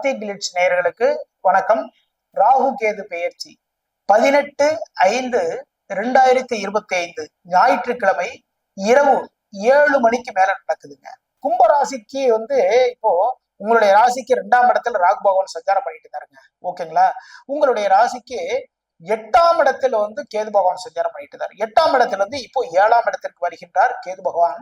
SP glitz நேயர்களுக்கு வணக்கம். ராகு கேது பெயர்ச்சி. பதினெட்டு ஐந்து ரெண்டாயிரத்தி இருபத்தி ஐந்து ஞாயிற்றுக்கிழமை இரவு ஏழு மணிக்கு மேல நடக்குதுங்க. கும்ப ராசிக்கு வந்து இப்போ உங்களுடைய ராசிக்கு ரெண்டாம் இடத்துல ராகு பகவான் சஞ்சாரம் பண்ணிட்டு இருந்தாருங்க ஓகேங்களா? உங்களுடைய ராசிக்கு எட்டாம் இடத்துல வந்து கேது பகவான் சஞ்சாரம் பண்ணிட்டு இருந்தார் எட்டாம் இடத்துல இருந்து இப்போ ஏழாம் இடத்திற்கு வருகின்றார் கேது பகவான்.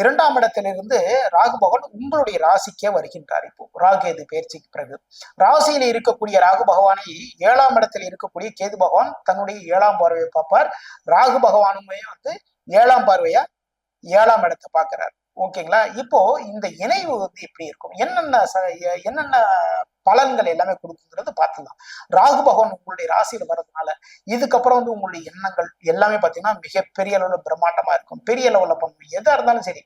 இரண்டாம் இடத்திலிருந்து ராகு பகவான் உங்களுடைய ராசிக்கே வருகின்றார் இப்போ. ராகேது பயிற்சிக்கு பிறகு ராசியில இருக்கக்கூடிய ராகு பகவானை ஏழாம் இடத்தில் இருக்கக்கூடிய கேது பகவான் தன்னுடைய ஏழாம் பார்வையை பார்ப்பார். ராகு பகவானுமே வந்து ஏழாம் பார்வையா ஏழாம் இடத்தை பார்க்கிறார். ஓகேங்களா இப்போ இந்த இணைவு வந்து எப்படி இருக்கும்? என்னென்ன என்னென்ன பலன்கள் எல்லாமே கொடுக்குங்கிறது பார்த்துக்கலாம் ராகு பகவான் உங்களுடைய ராசியில வர்றதுனால இதுக்கப்புறம் வந்து உங்களுடைய எண்ணங்கள் எல்லாமே பார்த்தீங்கன்னா மிகப்பெரிய அளவுல பிரம்மாண்டமா இருக்கும். பெரிய அளவில் பண்ணணும் எதா இருந்தாலும் சரி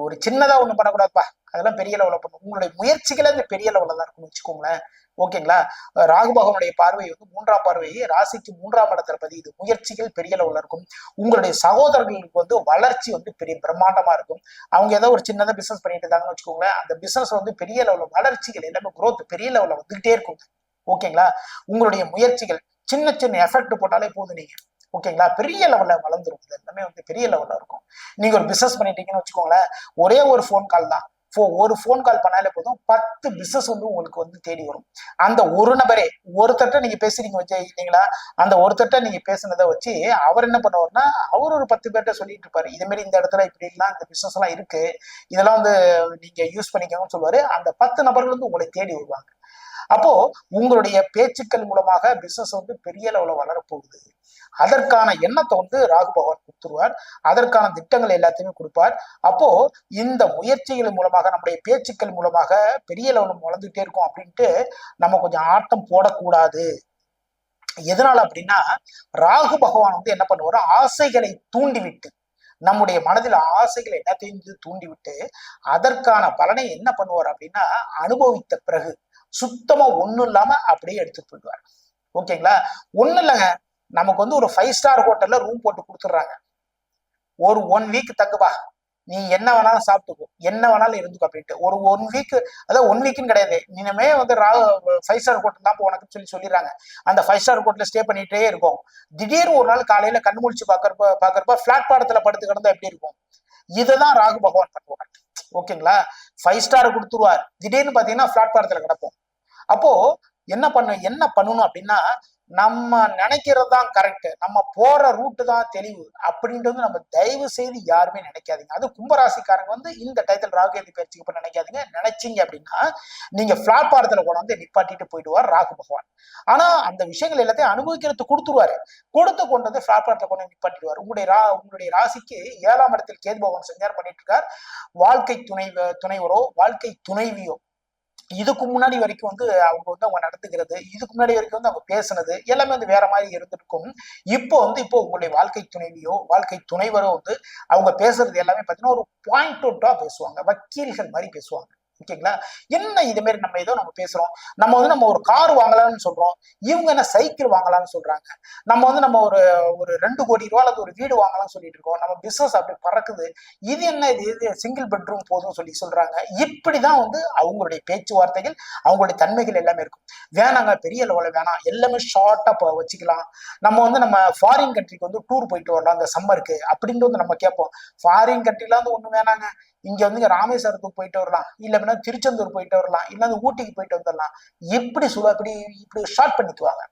ஒரு சின்னதா ஒண்ணு பண்ணக்கூடாதுப்பா. அதெல்லாம் பெரிய லெவலில் பண்ணணும். உங்களுடைய முயற்சிகளை அந்த பெரிய லெவலில் தான் இருக்கும்னு வச்சுக்கோங்களேன். ஓகேங்களா? ராகு பகவானுடைய பார்வை வந்து மூன்றாம் பார்வையை ராசிக்கு மூன்றாம் இடத்துல பதியுது. முயற்சிகள் பெரிய லெவலில் இருக்கும். உங்களுடைய சகோதரர்களுக்கு வந்து வளர்ச்சி வந்து பெரிய பிரம்மாண்டமா இருக்கும். அவங்க ஏதோ ஒரு சின்னதாக பிசினஸ் பண்ணிட்டு இருந்தாங்கன்னு வச்சுக்கோங்களேன். அந்த பிசினஸ் வந்து பெரிய லெவலில் வளர்ச்சிகள் எல்லாமே குரோத் பெரிய லெவலில் வந்துகிட்டே இருக்கும். ஓகேங்களா? உங்களுடைய முயற்சிகள் சின்ன சின்ன எஃபெக்ட் போட்டாலே போதும் நீங்க. ஓகேங்களா பெரிய லெவல்ல வளர்ந்துரும். இது எல்லாமே வந்து பெரிய லெவல்ல இருக்கும். நீங்க ஒரு பிசினஸ் பண்ணிட்டீங்கன்னு வச்சுக்கோங்களேன் ஒரே ஒரு ஃபோன் கால் தான். ஃபோ ஒரு ஃபோன் கால் பண்ணாலே போதும் பத்து பிசினஸ் வந்து உங்களுக்கு வந்து தேடி வரும். அந்த ஒரு நபரே ஒருத்தட்ட நீங்க பேசுறீங்க வச்சு இல்லைங்களா? அந்த ஒருத்தட்ட நீங்க பேசுனதை வச்சு அவர் என்ன பண்ணுவார்னா அவர் ஒரு பத்து பேர்கிட்ட சொல்லிட்டு இருப்பாரு. இதே மாதிரி இந்த இடத்துல இப்படி எல்லாம் இந்த பிசினஸ் எல்லாம் இருக்கு. இதெல்லாம் வந்து நீங்க யூஸ் பண்ணிக்கோங்கன்னு சொல்லுவாரு. அந்த பத்து நபர்கள் வந்து உங்களை தேடி வருவாங்க. அப்போ உங்களுடைய பேச்சுக்கள் மூலமாக பிசினஸ் வந்து பெரிய லெவல வளரப்போகுது. அதற்கான எண்ணத்தை வந்து ராகு பகவான் கொடுத்துருவார். அதற்கான திட்டங்கள் எல்லாத்தையுமே கொடுப்பார். அப்போ இந்த முயற்சிகள் மூலமாக நம்முடைய பேச்சுக்கள் மூலமாக பெரிய லெவலில் வளர்ந்துகிட்டே இருக்கும் அப்படின்ட்டு நம்ம கொஞ்சம் ஆட்டம் போடக்கூடாது. எதனால அப்படின்னா ராகு பகவான் வந்து என்ன பண்ணுவார்? ஆசைகளை தூண்டிவிட்டு நம்முடைய மனதில் ஆசைகள் எல்லாத்தையும் தூண்டிவிட்டு அதற்கான பலனை என்ன பண்ணுவார் அப்படின்னா அனுபவித்த பிறகு சுத்தமா ஒண்ணும் இல்லாம அப்படியே எடுத்துட்டு போயிடுவார். ஓகேங்களா? ஒண்ணும் இல்லைங்க. நமக்கு வந்து ஒரு ஃபைவ் ஸ்டார் ஹோட்டல்ல ரூம் போட்டு கொடுத்துட்றாங்க. ஒரு ஒன் வீக் தங்குவா நீ என்ன வேணாலும் சாப்பிட்டுக்கோ. என்ன வேணாலும் இருந்துக்கோ அப்படின்ட்டு. ஒரு ஒன் வீக் அதாவது ஒன் வீக்குன்னு கிடையாது. இனிமே வந்து ரா ஃபைவ் ஸ்டார் ஹோட்டல் தான் உனக்கு சொல்லி சொல்லிடுறாங்க. அந்த ஃபைவ் ஸ்டார் ஹோட்டல்ல ஸ்டே பண்ணிட்டே இருக்கும். திடீர்னு ஒரு நாள் காலையில கண்ணு முழிச்சு பாக்குறப்ப பாக்குறப்ப பிளாட் பாடத்துல படுத்து கிடந்தா எப்படி இருக்கும்? இதுதான் ராகு பகவான் பண்ணுவார். ஓகேங்களா? ஃபைவ் ஸ்டார் கொடுத்துருவார். திடீர்னு பாத்தீங்கன்னா பிளாட் பாடத்துல கிடப்போம். அப்போ என்ன பண்ண என்ன பண்ணணும் அப்படின்னா நம்ம நினைக்கிறது தான் கரெக்ட் நம்ம போற ரூட்டு தான் தெளிவு. அப்படின்றது நம்ம தயவு செய்து யாருமே நினைக்காதீங்க. அது கும்பராசிக்காரங்க வந்து இந்த டைத்தில் ராகுகேது பயிற்சிக்கு அப்புறம் நினைக்காதீங்க. நினைச்சீங்க அப்படின்னா நீங்க பிளாட்பாரத்துல கொண்டாந்து நிப்பாட்டிட்டு போயிடுவார் ராகு பகவான். ஆனா அந்த விஷயங்கள் எல்லாத்தையும் அனுபவிக்கிறது கொடுத்துருவாரு. கொடுத்து கொண்டு வந்து பிளாட்பாரத்துல கொண்டு நிப்பாட்டிடுவார். உங்களுடைய ரா உங்களுடைய ராசிக்கு ஏழாம் இடத்தில் கேது பகவான் சஞ்சாரம் பண்ணிட்டு இருக்கார். வாழ்க்கை துணை துணைவரோ வாழ்க்கை துணைவியோ இதுக்கு முன்னாடி வரைக்கும் வந்து அவங்க வந்து அவங்க நடத்துக்கிறது இதுக்கு முன்னாடி வரைக்கும் வந்து அவங்க பேசுனது எல்லாமே வந்து வேற மாதிரி இருந்திருக்கும். இப்போ வந்து இப்போ உங்களுடைய வாழ்க்கை துணைவியோ வாழ்க்கை துணைவரோ வந்து அவங்க பேசுறது எல்லாமே பார்த்தீங்கன்னா ஒரு பாயிண்ட் அவுட்டா பேசுவாங்க. வக்கீல்கள் மாதிரி பேசுவாங்க. ஓகேங்களா? என்ன இது மாதிரி நம்ம ஏதோ நம்ம பேசுறோம். நம்ம வந்து நம்ம ஒரு கார் வாங்கலாம்னு சொல்றோம். இவங்க என்ன சைக்கிள் வாங்கலாம்னு சொல்றாங்க. நம்ம வந்து நம்ம ஒரு ஒரு ரெண்டு கோடி ரூபா அல்லது ஒரு வீடு வாங்கலாம்னு சொல்லிட்டு இருக்கோம். நம்ம பிசினஸ் அப்படி பறக்குது. இது என்ன இது? இது சிங்கிள் பெட்ரூம் போதும் சொல்லி சொல்றாங்க. இப்படிதான் வந்து அவங்களுடைய பேச்சுவார்த்தைகள் அவங்களுடைய தன்மைகள் எல்லாமே இருக்கும். வேணாங்க பெரிய லெவலில் வேணாம். எல்லாமே ஷார்ட்டா வச்சுக்கலாம். நம்ம வந்து நம்ம ஃபாரின் கண்ட்ரிக்கு வந்து டூர் போயிட்டு வரலாம். அந்த சம்மருக்கு அப்படின்ட்டு வந்து நம்ம கேட்போம். ஃபாரின் கண்ட்ரிலாம் வந்து ஒண்ணு வேணாங்க. இங்க வந்து ராமேஸ்வரத்துக்கு போயிட்டு வரலாம். இல்ல அப்படின்னா திருச்செந்தூர் போயிட்டு வரலாம். இல்ல ஊட்டிக்கு போயிட்டு வந்துடலாம் எப்படி சொல்ல இப்படி இப்படி ஷார்ட் பண்ணிக்குவாங்க.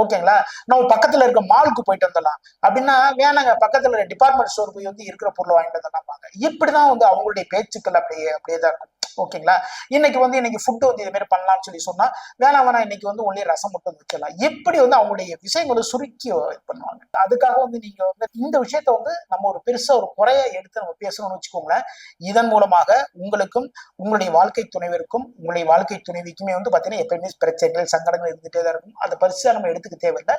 ஓகேங்களா நம்ம பக்கத்துல இருக்க மாலுக்கு போயிட்டு வந்துடலாம் அப்படின்னா வேணாங்க. பக்கத்துல டிபார்ட்மெண்ட் ஸ்டோர் போய் வந்து இருக்கிற பொருளை வாங்கிட்டு வந்துடலாம் இப்படிதான் வந்து அவங்களுடைய பேச்சுக்கள் அப்படியே அப்படியே தான் இருக்கும். ஓகேங்களா இன்னைக்கு வந்து இன்னைக்கு ஃபுட்டு வந்து இது மாதிரி பண்ணலாம்னு சொல்லி சொன்னா வேணாம் வேணாம் இன்னைக்கு வந்து ஒன்லி ரசம் மட்டும் வச்சிடலாம் எப்படி வந்து அவங்களுடைய விஷயங்களை சுருக்கி பண்ணுவாங்க? அதுக்காக வந்து நீங்க வந்து இந்த விஷயத்த வந்து நம்ம ஒரு பெருசா ஒரு குறைய எடுத்து நம்ம பேசணும்னு வச்சுக்கோங்களேன். இதன் மூலமாக உங்களுக்கும் உங்களுடைய வாழ்க்கை துணைவிற்கும் உங்களுடைய வாழ்க்கை துணைவிக்குமே வந்து பாத்தீங்கன்னா எப்பயுமே பிரச்சனைகள் சங்கடங்கள் இருந்துட்டே தான் இருக்கும். அதை பரிசா நம்ம எடுத்துக்க தேவையில்லை.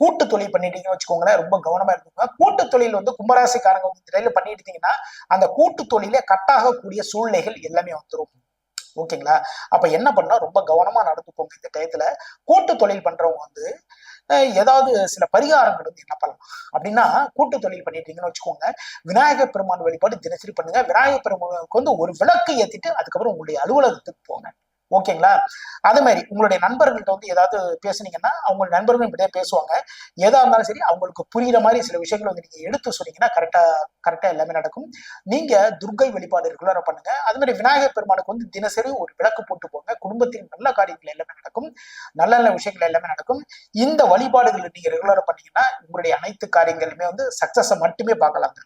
கூட்டு தொழில் பண்ணிட்டீங்கன்னு வச்சுக்கோங்களேன் ரொம்ப கவனமா இருக்குங்க கூட்டு தொழில் வந்து கும்பராசிக்காரங்க வந்து பண்ணிட்டு இருந்தீங்கன்னா அந்த கூட்டு தொழிலே கட்டாகக்கூடிய சூழ்நிலைகள் எல்லாமே வந்து கொடுத்துரும். ஓகேங்களா? அப்ப என்ன பண்ணா ரொம்ப கவனமா நடந்துக்கோங்க இந்த டயத்துல. கூட்டு தொழில் பண்றவங்க வந்து ஏதாவது சில பரிகாரங்கள் வந்து என்ன பண்ணலாம்? அப்படின்னா கூட்டு தொழில் பண்ணிட்டீங்கன்னு வச்சுக்கோங்க. விநாயகர் பெருமான் வழிபாடு தினசரி பண்ணுங்க. விநாயகர் பெருமானுக்கு வந்து ஒரு விளக்கு ஏத்திட்டு அதுக்கப்புறம் உங்களுடைய அலுவலகத்துக்கு போங்க. ஓகேங்களா அது மாதிரி உங்களுடைய நண்பர்கள்ட்ட வந்து ஏதாவது பேசுனீங்கன்னா அவங்க நண்பர்களும் இப்படியே பேசுவாங்க. எதா இருந்தாலும் சரி அவங்களுக்கு புரியுற மாதிரி சில விஷயங்கள் வந்து நீங்க எடுத்து சொன்னீங்கன்னா கரெக்டா கரெக்டா எல்லாமே நடக்கும். நீங்க துர்கை வழிபாடு ரெகுலரா பண்ணுங்க. அது மாதிரி விநாயகர் பெருமானுக்கு வந்து தினசரி ஒரு விளக்கு போட்டு போங்க. குடும்பத்தின் நல்ல காரியங்கள் எல்லாமே நடக்கும். நல்ல நல்ல விஷயங்கள் எல்லாமே நடக்கும். இந்த வழிபாடுகளை நீங்க ரெகுலரா பண்ணீங்கன்னா உங்களுடைய அனைத்து காரியங்களுமே வந்து சக்சஸை மட்டுமே பார்க்கலாங்க